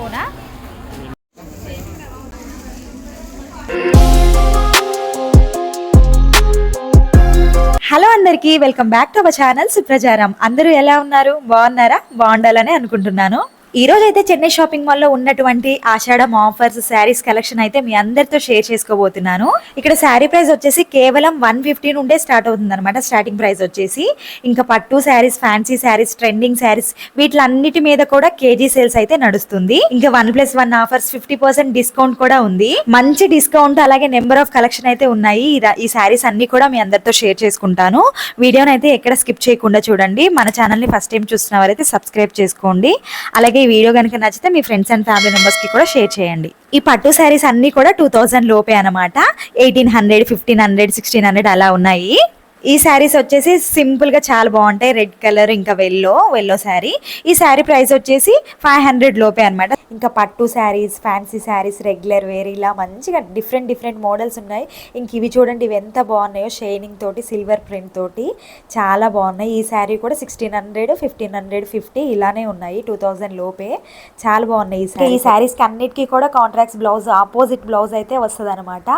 ఫోనా హలో అందరికీ welcome back to our channel Suprajaram. అందరూ ఎలా ఉన్నారు? బాగున్నారా? బాగుండాలని అనుకుంటున్నాను. ఈ రోజు అయితే చెన్నై షాపింగ్ మాల్లో ఉన్నటువంటి ఆషాఢం ఆఫర్స్ శారీస్ కలెక్షన్ అయితే మీ అందరితో షేర్ చేసుకోబోతున్నాను. ఇక్కడ శారీ ప్రైస్ వచ్చేసి కేవలం వన్ ఫిఫ్టీ నుండే స్టార్ట్ అవుతుంది అనమాట స్టార్టింగ్ ప్రైస్ వచ్చేసి ఇంకా పట్టు శారీస్ ఫ్యాన్సీ శారీస్ ట్రెండింగ్ శారీస్ వీటిలన్నిటి మీద కూడా కేజీ సేల్స్ అయితే నడుస్తుంది. ఇంకా one plus one offers fifty percent discount కూడా ఉంది. మంచి డిస్కౌంట్ అలాగే నెంబర్ ఆఫ్ కలెక్షన్ అయితే ఉన్నాయి. ఈ ఈ శారీస్ అన్ని కూడా మీ అందరితో షేర్ చేసుకుంటాను. వీడియోని అయితే ఎక్కడ స్కిప్ చేయకుండా చూడండి. మన ఛానల్ని ఫస్ట్ టైం చూస్తున్న వారైతే సబ్స్క్రైబ్ చేసుకోండి. అలాగే ఈ వీడియో కనుక నచ్చితే మీ ఫ్రెండ్స్ అండ్ ఫ్యామిలీ మెంబర్స్కి కూడా షేర్ చేయండి. ఈ పట్టు శారీస్ అన్ని కూడా టూ థౌజండ్ లోపే అనమాట eighteen hundred fifteen hundred sixteen hundred అలా ఉన్నాయి. ఈ శారీస్ వచ్చేసి సింపుల్గా చాలా బాగుంటాయి. రెడ్ కలర్ ఇంకా వెల్లో వెల్లో శారీ ఈ శారీ ప్రైస్ వచ్చేసి ఫైవ్ హండ్రెడ్ లోపే అనమాట ఇంకా పట్టు saris fancy saris regular wear ఇలా మంచిగా డిఫరెంట్ డిఫరెంట్ మోడల్స్ ఉన్నాయి. ఇంక ఇవి చూడండి ఇవి ఎంత బాగున్నాయో. షైనింగ్ తోటి సిల్వర్ ప్రింట్ తోటి చాలా బాగున్నాయి. ఈ శారీ కూడా sixteen hundred fifteen hundred fifty ఇలానే ఉన్నాయి. టూ థౌజండ్ లోపే చాలా బాగున్నాయి ఈ శారీ ఈ శారీస్కి అన్నిటికీ కూడా కాంట్రాక్ట్స్ బ్లౌజ్ ఆపోజిట్ బ్లౌజ్ అయితే వస్తుంది అనమాట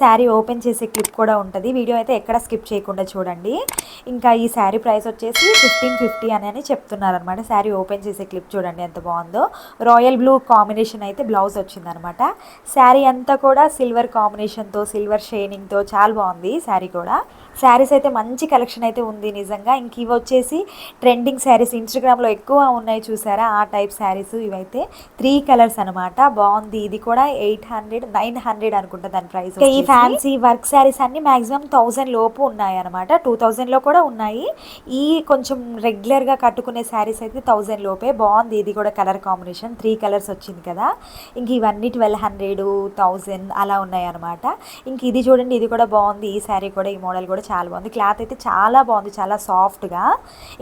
శారీ ఓపెన్ చేసే క్లిప్ కూడా ఉంటుంది. వీడియో అయితే ఎక్కడ స్కిప్ చేయకుండా చూడండి. ఇంకా ఈ శారీ ప్రైస్ వచ్చేసి ఫిఫ్టీన్ ఫిఫ్టీ అని అని చెప్తున్నారనమాట. శారీ ఓపెన్ చేసే క్లిప్ చూడండి ఎంత బాగుందో. రాయల్ బ్లూ కాంబినేషన్ అయితే బ్లౌజ్ వచ్చిందనమాట. శారీ అంతా కూడా సిల్వర్ కాంబినేషన్తో సిల్వర్ షైనింగ్తో చాలా బాగుంది శారీ కూడా. శారీస్ అయితే మంచి కలెక్షన్ అయితే ఉంది నిజంగా. ఇంక ఇవి వచ్చేసి ట్రెండింగ్ శారీస్. ఇన్స్టాగ్రామ్లో ఎక్కువ ఉన్నాయి చూసారా? ఆ టైప్ శారీస్ ఇవైతే త్రీ కలర్స్ అనమాట బాగుంది. ఇది కూడా ఎయిట్ హండ్రెడ్ నైన్ హండ్రెడ్ అనుకుంటా దాని ప్రైస్ ఈ ఫ్యాన్సీ వర్క్ శారీస్ అన్ని మాక్సిమం థౌజండ్ లోపు ఉన్నాయి అనమాట టూ థౌజండ్లో కూడా ఉన్నాయి. ఈ కొంచెం రెగ్యులర్గా కట్టుకునే శారీస్ అయితే థౌజండ్ లోపే. బాగుంది. ఇది కూడా కలర్ కాంబినేషన్. త్రీ కలర్స్ వచ్చింది కదా. ఇంక ఇవన్నీ ట్వెల్వ్ హండ్రెడ్ థౌజండ్ అలా ఉన్నాయి అనమాట ఇంక ఇది చూడండి. ఇది కూడా బాగుంది. ఈ శారీ కూడా ఈ మోడల్ కూడా చాలా బాగుంది. క్లాత్ అయితే చాలా బాగుంది. చాలా సాఫ్ట్గా.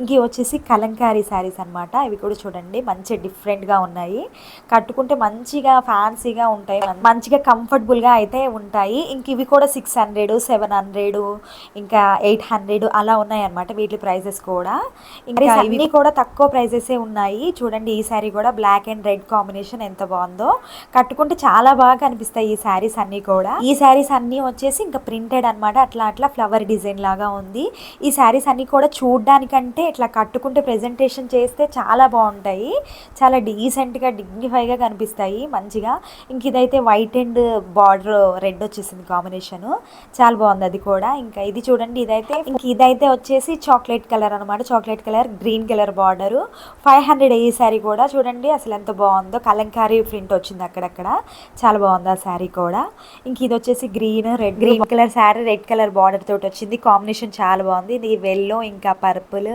ఇంక వచ్చేసి కలంకారీ శారీస్ అనమాట ఇవి కూడా చూడండి. మంచి డిఫరెంట్గా ఉన్నాయి. కట్టుకుంటే మంచిగా ఫ్యాన్సీగా ఉంటాయి. మంచిగా కంఫర్టబుల్గా అయితే ఉంటాయి. ఇంక ఇవి కూడా సిక్స్ హండ్రెడ్ సెవెన్ హండ్రెడ్ ఇంకా ఎయిట్ హండ్రెడ్ అలా ఉన్నాయి అనమాట వీటి ప్రైసెస్ కూడా. ఇంకా ఇవి కూడా తక్కువ ప్రైసెస్ ఉన్నాయి. చూడండి ఈ శారీ కూడా బ్లాక్ అండ్ రెడ్ కాంబినేషన్ ఎంత బాగుందో. కట్టుకుంటే చాలా బాగా కనిపిస్తాయి ఈ శారీస్ అన్ని కూడా. ఈ శారీస్ అన్ని వచ్చేసి ఇంకా ప్రింటెడ్ అన్నమాట. అట్లా అట్లా ఫ్లవర్ డిజైన్ డిజైన్ లాగా ఉంది. ఈ శారీస్ అన్ని కూడా చూడ్డానికంటే ఇట్లా కట్టుకుంటే ప్రెజెంటేషన్ చేస్తే చాలా బాగుంటాయి. చాలా డీసెంట్గా డిగ్నిఫైగా కనిపిస్తాయి మంచిగా. ఇంక ఇదైతే వైట్ అండ్ బార్డర్ రెడ్ వచ్చేసింది కాంబినేషన్. చాలా బాగుంది అది కూడా. ఇంకా ఇది చూడండి ఇదైతే ఇంక ఇదైతే వచ్చేసి చాక్లెట్ కలర్ అనమాట chocolate colour green colour border. Five hundred ఈ శారీ కూడా. చూడండి అసలు ఎంత బాగుందో. కలంకారీ ప్రింట్ వచ్చింది అక్కడక్కడ. చాలా బాగుంది ఆ శారీ కూడా. ఇంక ఇది వచ్చేసి green red green colour sari red colour border తోటి వచ్చింది. కాంబినేషన్ చాలా బాగుంది. ఇది వెల్లో ఇంకా పర్పుల్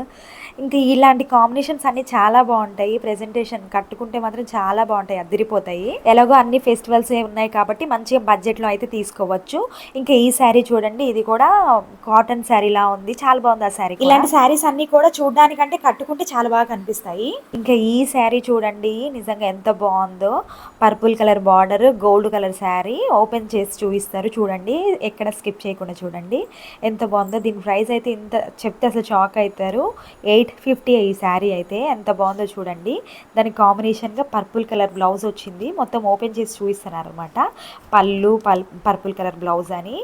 ఇంకా ఇలాంటి కాంబినేషన్స్ అన్ని చాలా బాగుంటాయి. ప్రెజెంటేషన్ కట్టుకుంటే మాత్రం చాలా బాగుంటాయి. అదిరిపోతాయి ఎలాగో అన్ని ఫెస్టివల్స్ ఉన్నాయి కాబట్టి మంచిగా బడ్జెట్లో అయితే తీసుకోవచ్చు. ఇంకా ఈ శారీ చూడండి. ఇది కూడా కాటన్ శారీ లా ఉంది. చాలా బాగుంది ఆ శారీ ఇలాంటి శారీస్ అన్ని కూడా చూడడానికంటే కట్టుకుంటే చాలా బాగా కనిపిస్తాయి. ఇంకా ఈ శారీ చూడండి. నిజంగా ఎంత బాగుందో. Purple colour border gold colour sari open చేసి చూపిస్తారు. చూడండి. ఎక్కడ స్కిప్ చేయకుండా చూడండి. ఎంత బాగుందో. దీని ప్రైస్ అయితే ఇంత చెప్తే అసలు షాక్ అవుతారు. ఎయిట్ ఫిఫ్టీ ఈ శారీ అయితే ఎంత బాగుందో చూడండి. దాని కాంబినేషన్గా పర్పుల్ కలర్ బ్లౌజ్ వచ్చింది. మొత్తం ఓపెన్ చేసి చూపిస్తున్నారనమాట పళ్ళు పల్ పర్పుల్ కలర్ బ్లౌజ్ అని.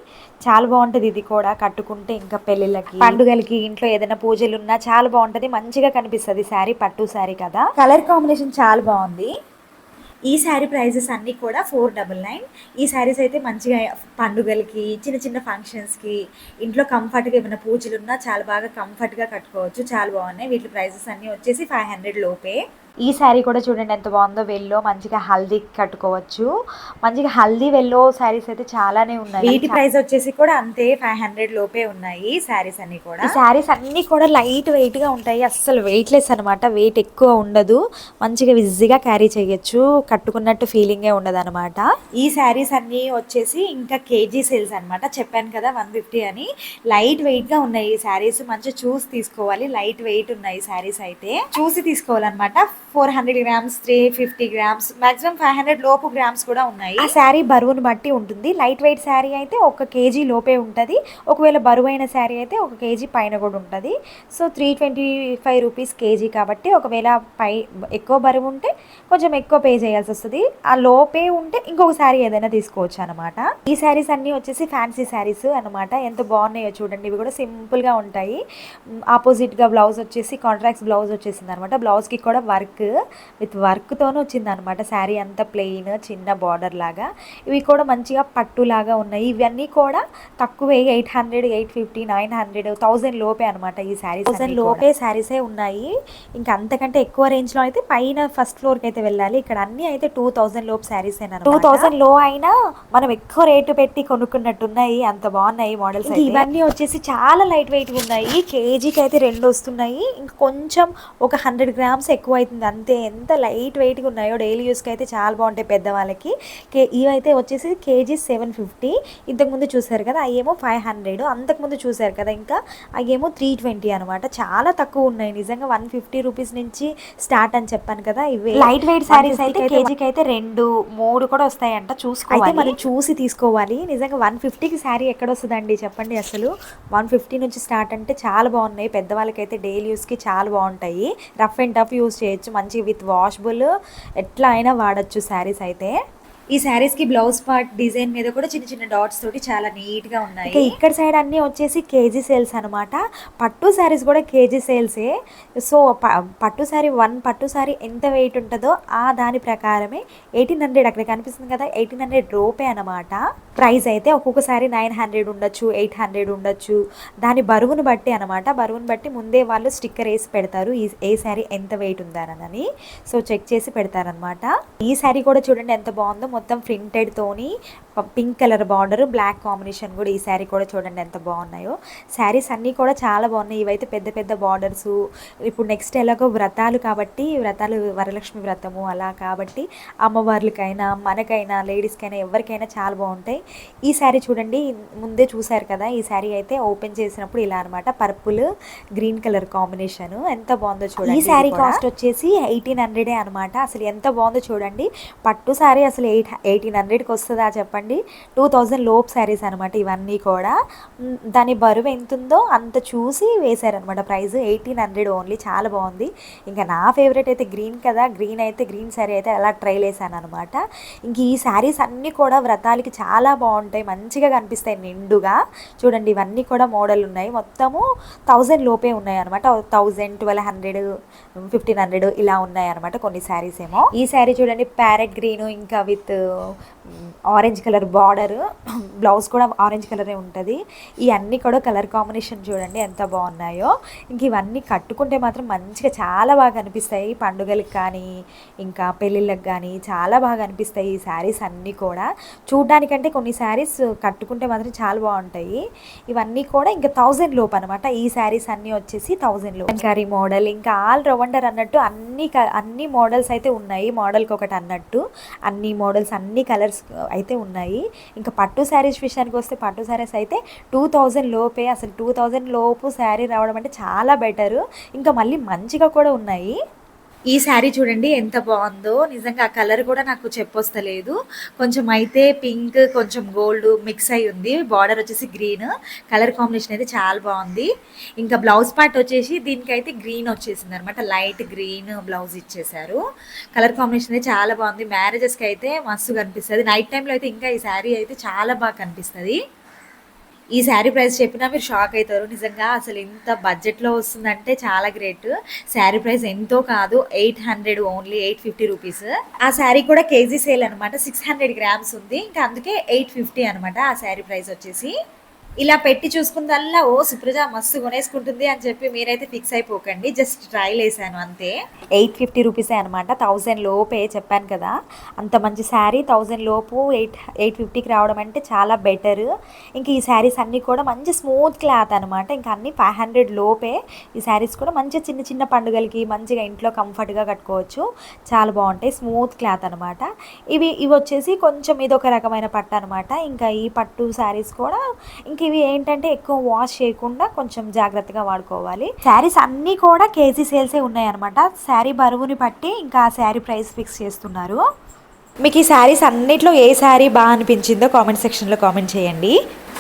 చాలా బాగుంటుంది ఇది కూడా. కట్టుకుంటే ఇంకా పెళ్ళిళ్ళకి పండుగలకి ఇంట్లో ఏదైనా పూజలు ఉన్నా చాలా బాగుంటుంది. మంచిగా కనిపిస్తుంది శారీ పట్టు శారీ కదా. కలర్ కాంబినేషన్ చాలా బాగుంది. ఈ శారీ ప్రైజెస్ అన్నీ కూడా ఫోర్ డబల్ నైన్. ఈ శారీస్ అయితే మంచిగా పండుగలకి చిన్న చిన్న ఫంక్షన్స్కి ఇంట్లో కంఫర్ట్గా ఏమైనా పూజలు ఉన్నా చాలా బాగా కంఫర్ట్గా కట్టుకోవచ్చు. చాలా బాగున్నాయి. వీటి ప్రైజెస్ అన్నీ వచ్చేసి ఫైవ్ హండ్రెడ్ లోపే. ఈ శారీ కూడా చూడండి ఎంత బాగుందో వెల్లో మంచిగా హల్దీ కట్టుకోవచ్చు. మంచిగా హల్దీ వెల్లో శారీస్ అయితే చాలానే ఉన్నాయి. వీటి ప్రైస్ వచ్చేసి కూడా అంతే ఫైవ్ హండ్రెడ్ లోపే ఉన్నాయి శారీస్ అన్ని కూడా. శారీస్ అన్ని కూడా లైట్ వెయిట్గా ఉంటాయి. అస్సలు వెయిట్ లెస్ అనమాట వెయిట్ ఎక్కువ ఉండదు. మంచిగా విజ్జిగా క్యారీ చేయొచ్చు. కట్టుకున్నట్టు ఫీలింగే ఉండదు అనమాట ఈ శారీస్ అన్ని వచ్చేసి ఇంకా కేజీ సేల్స్ అన్నమాట. చెప్పాను కదా వన్ ఫిఫ్టీ అని. లైట్ వెయిట్గా ఉన్నాయి ఈ శారీస్. మంచిగా చూసి తీసుకోవాలి. లైట్ వెయిట్ ఉన్నాయి శారీస్ అయితే. చూసి తీసుకోవాలన్నమాట. Four hundred grams three fifty grams maximum five hundred లోపు గ్రామ్స్ కూడా ఉన్నాయి. ఆ శారీ బరువును బట్టి ఉంటుంది. లైట్ వెయిట్ శారీ అయితే ఒక కేజీ లోపే ఉంటుంది. ఒకవేళ బరువైన శారీ అయితే ఒక కేజీ పైన కూడా ఉంటుంది. So three twenty five rupees KG కాబట్టి ఒకవేళ పై ఎక్కువ బరువు ఉంటే కొంచెం ఎక్కువ పే చేయాల్సి వస్తుంది. ఆ లోపే ఉంటే ఇంకొక శారీ ఏదైనా తీసుకోవచ్చు అనమాట ఈ శారీస్ అన్నీ వచ్చేసి ఫ్యాన్సీ శారీస్ అనమాట ఎంత బాగున్నాయో చూడండి. ఇవి కూడా సింపుల్గా ఉంటాయి. ఆపోజిట్గా బ్లౌజ్ వచ్చేసి కాంట్రాక్ట్స్ బ్లౌజ్ వచ్చేసింది అనమాట బ్లౌజ్కి కూడా వర్క్ విత్ వర్క్తోనే వచ్చింది అనమాట శారీ అంతా ప్లెయిన్ చిన్న బార్డర్ లాగా. ఇవి కూడా మంచిగా పట్టు లాగా ఉన్నాయి. ఇవన్నీ కూడా తక్కువే eight hundred eight fifty nine hundred thousand లోపే అనమాట ఈ శారీస్ థౌసండ్ లోపే శారీసే ఉన్నాయి. ఇంకా అంతకంటే ఎక్కువ రేంజ్లో అయితే పైన ఫస్ట్ ఫ్లోర్కి అయితే వెళ్ళాలి. ఇక్కడ అన్ని అయితే టూ థౌసండ్ లోపు శారీస్ టూ థౌసండ్లో అయినా మనం ఎక్కువ రేటు పెట్టి కొనుక్కున్నట్టు ఉన్నాయి అంత బాగున్నాయి మోడల్స్ ఇవన్నీ వచ్చేసి చాలా లైట్ వెయిట్ ఉన్నాయి. కేజీకి అయితే రెండు వస్తున్నాయి. ఇంకా కొంచెం ఒక హండ్రెడ్ గ్రామ్స్ ఎక్కువ అవుతుంది అంతే ఎంత లైట్ వెయిట్గా ఉన్నాయో డైలీ యూస్కి అయితే చాలా బాగుంటాయి పెద్దవాళ్ళకి. కే ఇవైతే వచ్చేసి కేజీ సెవెన్ ఫిఫ్టీ. ఇంతకుముందు చూసారు కదా అవేమో ఫైవ్ హండ్రెడ్. అంతకుముందు చూసారు కదా ఇంకా అవేమో త్రీ ట్వంటీ అనమాట. చాలా తక్కువ ఉన్నాయి. నిజంగా వన్ ఫిఫ్టీ రూపీస్ నుంచి స్టార్ట్ అని చెప్పాను కదా ఇవి లైట్ వెయిట్ సారీస్ అయితే కేజీకి అయితే రెండు మూడు కూడా వస్తాయంట చూసుకోవాలి. మనం చూసి తీసుకోవాలి. నిజంగా వన్ ఫిఫ్టీకి శారీ ఎక్కడ వస్తుందండి చెప్పండి అసలు. వన్ ఫిఫ్టీ నుంచి స్టార్ట్ అంటే చాలా బాగున్నాయి. పెద్దవాళ్ళకైతే డైలీ యూస్కి చాలా బాగుంటాయి. రఫ్ అండ్ టఫ్ యూస్ చేయొచ్చు. మంచి విత్ వాషబుల్ ఎట్లా అయినా వాడచ్చు శారీస్ అయితే. ఈ శారీస్కి బ్లౌజ్ పార్ట్ డిజైన్ మీద కూడా చిన్న చిన్న డాట్స్ తోటి చాలా నీట్గా ఉన్నాయి. ఇక్కడ సైడ్ అన్ని వచ్చేసి కేజీ సేల్స్ అనమాట పట్టు శారీస్ కూడా కేజీ సేల్సే సో పట్టు శారీ వన్ పట్టు శారీ ఎంత వెయిట్ ఉంటుందో ఆ దాని ప్రకారమే ఎయిటీన్ హండ్రెడ్ అక్కడ కనిపిస్తుంది కదా ఎయిటీన్ హండ్రెడ్ రూపే అనమాట ప్రైస్ అయితే ఒక్కొక్క శారీ నైన్ హండ్రెడ్ ఉండొచ్చు ఎయిట్ హండ్రెడ్ ఉండొచ్చు. దాని బరువును బట్టి అనమాట బరువును బట్టి ముందే వాళ్ళు స్టిక్కర్ వేసి పెడతారు ఈ ఏ శారీ ఎంత వెయిట్ ఉందానని సో చెక్ చేసి పెడతారనమాట ఈ శారీ కూడా చూడండి ఎంత బాగుందో మొత్తం ప్రింటెడ్ తోని pink colour border black combination కూడా ఈ శారీ కూడా చూడండి ఎంత బాగున్నాయో. శారీస్ అన్నీ కూడా చాలా బాగున్నాయి. ఇవైతే పెద్ద పెద్ద బార్డర్స్ ఇప్పుడు నెక్స్ట్ ఎలాగో వ్రతాలు కాబట్టి వ్రతాలు వరలక్ష్మి వ్రతము అలా కాబట్టి అమ్మవార్లకైనా మనకైనా లేడీస్కైనా ఎవరికైనా చాలా బాగుంటాయి. ఈ శారీ చూడండి ముందే చూసారు కదా ఈ శారీ అయితే ఓపెన్ చేసినప్పుడు ఇలా అనమాట పర్పుల్ గ్రీన్ కలర్ కాంబినేషన్ ఎంత బాగుందో చూడండి ఈ శారీ కాస్ట్ వచ్చేసి ఎయిటీన్ హండ్రెడే అనమాట అసలు ఎంత బాగుందో చూడండి. పట్టు శారీ అసలు ఎయిట్ ఎయిటీన్ హండ్రెడ్కి వస్తుందా చెప్పండి. టూ థౌజండ్ లోప్ శారీస్ అనమాట ఇవన్నీ కూడా. దాని బరువు ఎంత ఉందో అంత చూసి వేశారనమాట ప్రైస్ ఎయిటీన్ హండ్రెడ్ ఓన్లీ. చాలా బాగుంది. ఇంకా నా ఫేవరెట్ అయితే గ్రీన్ కదా. గ్రీన్ అయితే గ్రీన్ శారీ అయితే అలా ట్రైల్ వేసాను అనమాట ఇంక ఈ శారీస్ అన్నీ కూడా వ్రతాలకి చాలా బాగుంటాయి. మంచిగా కనిపిస్తాయి నిండుగా. చూడండి ఇవన్నీ కూడా మోడల్ ఉన్నాయి. మొత్తము థౌజండ్ లోపే ఉన్నాయి అనమాట thousand twelve hundred fifteen hundred ఇలా ఉన్నాయి అనమాట కొన్ని శారీస్ ఏమో. ఈ శారీ చూడండి ప్యారెట్ గ్రీన్ ఇంకా with orange colour border blouse కూడా ఆరెంజ్ కలరే ఉంటుంది. ఈ అన్నీ కూడా కలర్ కాంబినేషన్ చూడండి ఎంత బాగున్నాయో. ఇంక ఇవన్నీ కట్టుకుంటే మాత్రం మంచిగా చాలా బాగా అనిపిస్తాయి. పండుగలకు కానీ ఇంకా పెళ్ళిళ్ళకి కానీ చాలా బాగా అనిపిస్తాయి ఈ శారీస్ అన్నీ కూడా. చూడ్డానికంటే కొన్ని శారీస్ కట్టుకుంటే మాత్రం చాలా బాగుంటాయి. ఇవన్నీ కూడా ఇంకా థౌజండ్ లోపు అనమాట ఈ శారీస్ అన్నీ వచ్చేసి థౌజండ్ లోపు. కరీ మోడల్ ఇంకా ఆల్ రౌండర్ అన్నట్టు అన్ని అన్ని మోడల్స్ అయితే ఉన్నాయి. మోడల్కి ఒకటి అన్నట్టు. అన్ని మోడల్స్ అన్ని కలర్స్ అయితే ఉన్నాయి. ఇంకా పట్టు శారీస్ విషయానికి వస్తే పట్టు శారీస్ అయితే టూ థౌజండ్ లోపే అసలు టూ థౌజండ్ లోపు శారీ రావడం అంటే చాలా బెటర్. ఇంకా మళ్ళీ మంచిగా కూడా ఉన్నాయి. ఈ శారీ చూడండి ఎంత బాగుందో. నిజంగా ఆ కలర్ కూడా నాకు చెప్పొస్తలేదు. కొంచెం అయితే పింక్ కొంచెం గోల్డ్ మిక్స్ అయి ఉంది. బార్డర్ వచ్చేసి గ్రీన్. కలర్ కాంబినేషన్ అయితే చాలా బాగుంది. ఇంకా బ్లౌజ్ పార్ట్ వచ్చేసి దీనికైతే గ్రీన్ వచ్చేసింది అనమాట లైట్ గ్రీన్ బ్లౌజ్ ఇచ్చేసారు కలర్ కాంబినేషన్ అయితే చాలా బాగుంది. మ్యారేజెస్కి అయితే మస్తు కనిపిస్తుంది. నైట్ టైంలో అయితే ఇంకా ఈ శారీ అయితే చాలా బాగా కనిపిస్తుంది. ఈ శారీ ప్రైస్ చెప్పినా మీరు షాక్ అవుతారు. నిజంగా అసలు ఇంత బడ్జెట్లో వస్తుందంటే చాలా గ్రేట్. శారీ ప్రైస్ ఎంతో కాదు eight hundred only eight fifty rupees. ఆ శారీ కూడా కేజీ సేల్ అనమాట సిక్స్ హండ్రెడ్ గ్రామ్స్ ఉంది. ఇంకా అందుకే ఎయిట్ ఫిఫ్టీ అనమాట ఆ శారీ ప్రైస్ వచ్చేసి. ఇలా పెట్టి చూసుకుందల్లా ఓ సుప్రజ మస్తు కొనేసుకుంటుంది అని చెప్పి మీరైతే ఫిక్స్ అయిపోకండి. జస్ట్ ట్రైల్ వేసాను అంతే. ఎయిట్ ఫిఫ్టీ రూపీసే అనమాట థౌజండ్ లోపే చెప్పాను కదా. అంత మంచి శారీ థౌజండ్ లోపు ఎయిట్ ఎయిట్ ఫిఫ్టీకి రావడం అంటే చాలా బెటర్. ఇంక ఈ శారీస్ అన్నీ కూడా మంచి స్మూత్ క్లాత్ అనమాట ఇంకా అన్ని ఫైవ్ హండ్రెడ్ లోపే ఈ శారీస్ కూడా మంచి చిన్న చిన్న పండుగలకి మంచిగా ఇంట్లో కంఫర్ట్గా కట్టుకోవచ్చు. చాలా బాగుంటాయి. స్మూత్ క్లాత్ అనమాట ఇవి ఇవి వచ్చేసి కొంచెం ఇది ఒక రకమైన పట్టు అనమాట ఇంకా ఈ పట్టు శారీస్ కూడా ఇంక ఇవి ఏంటంటే ఎక్కువ వాష్ చేయకుండా కొంచెం జాగ్రత్తగా వాడుకోవాలి. శారీస్ అన్నీ కూడా కేజీ సేల్సే ఉన్నాయి అనమాట శారీ బరువుని బట్టి ఇంకా ఆ శారీ ప్రైస్ ఫిక్స్ చేస్తున్నారు. మీకు ఈ శారీస్ అన్నిట్లో ఏ శారీ బాగా అనిపించిందో కామెంట్ సెక్షన్లో కామెంట్ చేయండి.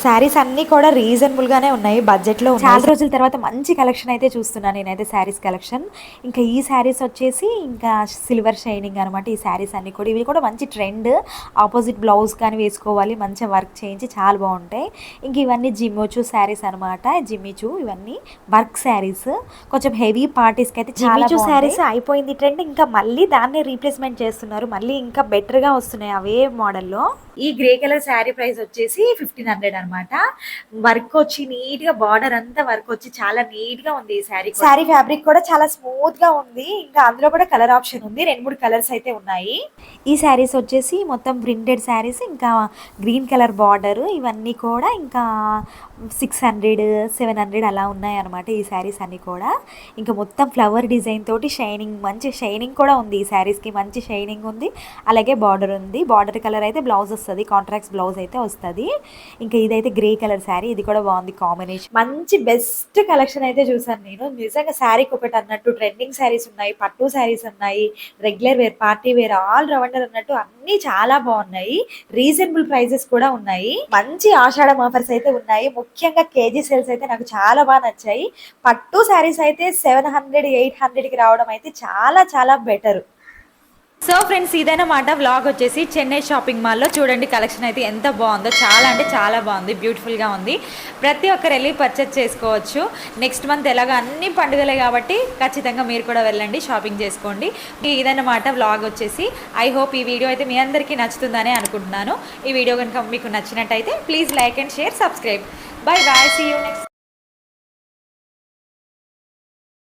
శారీస్ అన్నీ కూడా రీజనబుల్ గానే ఉన్నాయి బడ్జెట్లో చాలా రోజుల తర్వాత మంచి కలెక్షన్ అయితే చూస్తున్నాను నేనైతే శారీస్ కలెక్షన్ ఇంకా ఈ శారీస్ వచ్చేసి ఇంకా సిల్వర్ షైనింగ్ అనమాట ఈ శారీస్ అన్ని కూడా. ఇవి కూడా మంచి ట్రెండ్ ఆపోజిట్ బ్లౌజ్ కానీ వేసుకోవాలి మంచిగా వర్క్ చేయించి చాలా బాగుంటాయి. ఇంక ఇవన్నీ జిమ్మోచు శారీస్ అనమాట జిమ్మిచు ఇవన్నీ వర్క్ శారీస్ కొంచెం హెవీ పార్టీస్కి అయితే చాలా జిమ్మిచూ శారీస్ అయిపోయింది ట్రెండ్ ఇంకా మళ్ళీ దాన్ని రీప్లేస్మెంట్ చేస్తున్నారు. మళ్ళీ ఇంకా బెటర్గా వస్తున్నాయి అవే మోడల్లో ఈ గ్రే కలర్ శారీ ప్రైస్ వచ్చేసి ఫిఫ్టీన్ హండ్రెడ్ అనమాట వర్క్ వచ్చి నీట్గా బార్డర్ అంతా వర్క్ వచ్చి చాలా నీట్గా ఉంది ఈ శారీ శారీ ఫ్యాబ్రిక్ కూడా చాలా స్మూత్గా ఉంది. ఇంకా అందులో కూడా కలర్ ఆప్షన్ ఉంది. రెండు మూడు కలర్స్ అయితే ఉన్నాయి. ఈ శారీస్ వచ్చేసి మొత్తం ప్రింటెడ్ శారీస్ ఇంకా గ్రీన్ కలర్ బార్డర్ ఇవన్నీ కూడా ఇంకా సిక్స్ హండ్రెడ్ సెవెన్ హండ్రెడ్ అలా ఉన్నాయి అనమాట ఈ శారీస్ అన్ని కూడా. ఇంకా మొత్తం ఫ్లవర్ డిజైన్ తోటి షైనింగ్ మంచి షైనింగ్ కూడా ఉంది ఈ శారీస్కి మంచి షైనింగ్ ఉంది. అలాగే బార్డర్ ఉంది. బార్డర్ కలర్ అయితే బ్లౌజెస్ వస్తుంది కాంట్రాక్ట్స్ బ్లౌజ్ అయితే వస్తుంది. ఇంకా ఇదైతే గ్రే కలర్ శారీ ఇది కూడా బాగుంది కాంబినేషన్ మంచి బెస్ట్ కలెక్షన్ అయితే చూసాను నేను. నిజంగా శారీకి ఒకటి అన్నట్టు ట్రెండింగ్ శారీస్ ఉన్నాయి పట్టు శారీస్ ఉన్నాయి regular wear party wear all rounder అన్నట్టు అన్ని చాలా బాగున్నాయి. రీజనబుల్ ప్రైజెస్ కూడా ఉన్నాయి. మంచి ఆషాఢం ఆఫర్స్ అయితే ఉన్నాయి. ముఖ్యంగా కేజీ సేల్స్ అయితే నాకు చాలా బాగా నచ్చాయి. పట్టు శారీస్ అయితే సెవెన్ హండ్రెడ్ ఎయిట్ హండ్రెడ్కి రావడం అయితే చాలా చాలా బెటర్ సో ఫ్రెండ్స్ ఇదైనమాట వ్లాగ్ వచ్చేసి చెన్నై షాపింగ్ మాల్లో చూడండి కలెక్షన్ అయితే ఎంత బాగుందో. చాలా అంటే చాలా బాగుంది బ్యూటిఫుల్గా ఉంది. ప్రతి ఒక్కరు వెళ్ళి పర్చేస్ చేసుకోవచ్చు. నెక్స్ట్ మంత్ ఎలాగో అన్ని పండుగలే కాబట్టి ఖచ్చితంగా మీరు కూడా వెళ్ళండి షాపింగ్ చేసుకోండి. ఇదన్నమాట వ్లాగ్ వచ్చేసి. ఐ హోప్ ఈ వీడియో అయితే మీ అందరికీ నచ్చుతుందని అనుకుంటున్నాను. ఈ వీడియో కనుక మీకు నచ్చినట్టయితే please like and share subscribe bye bye see you next